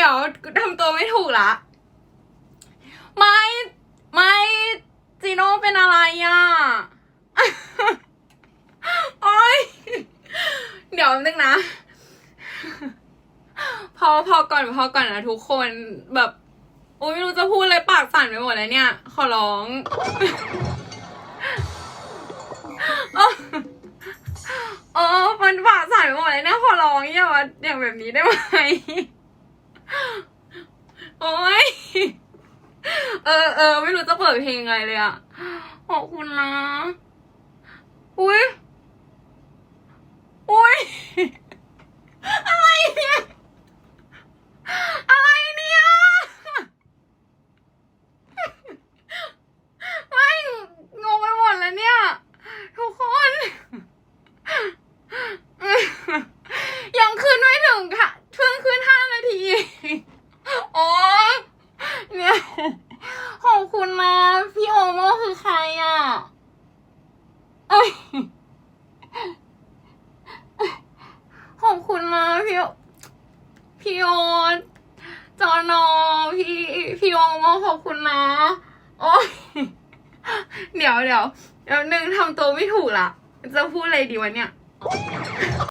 ดี๋ยวทำตัวไม่ถูกละ ไม่ไม่จีโน่เป็นอะไรอะโอ๊ยเดี๋ยวนึงนะ พอพอก่อนพอก่อนนะทุกคนแบบโอ้ยไม่รู้จะพูดอะไรปากสั่นไปหมดแล้วเนี่ย ขอร้องเออมันปากสั่นไปหมดเลยเนี่ยขอร้องอย่ามาอย่างแบบนี้ได้ไหม โอ้ยเออเออไม่รู้จะเปิดเพลงไงเลยอะ ขอบคุณนะ อุ้ยอุ้ย อะไรเนี่ย อะไรเนี่ย ไม่งงไปหมดแล้วเนี่ย ทุกคน ยังขึ้นไม่ถึงค่ะเพิ่งขึ้นห้านาที โอ้ยเนี่ย ข อบคุณนะ พี่โอโมคือใครอะขอบคุณนะพี่พี่โอจอนอพี่พี่โอโมขอบคุณนะ โอ้ยเดี๋ยวเดี๋ยวเดี๋ยวหนึ่งทำตัวไม่ถูกละจะพูดอะไรดีวะเนี่ย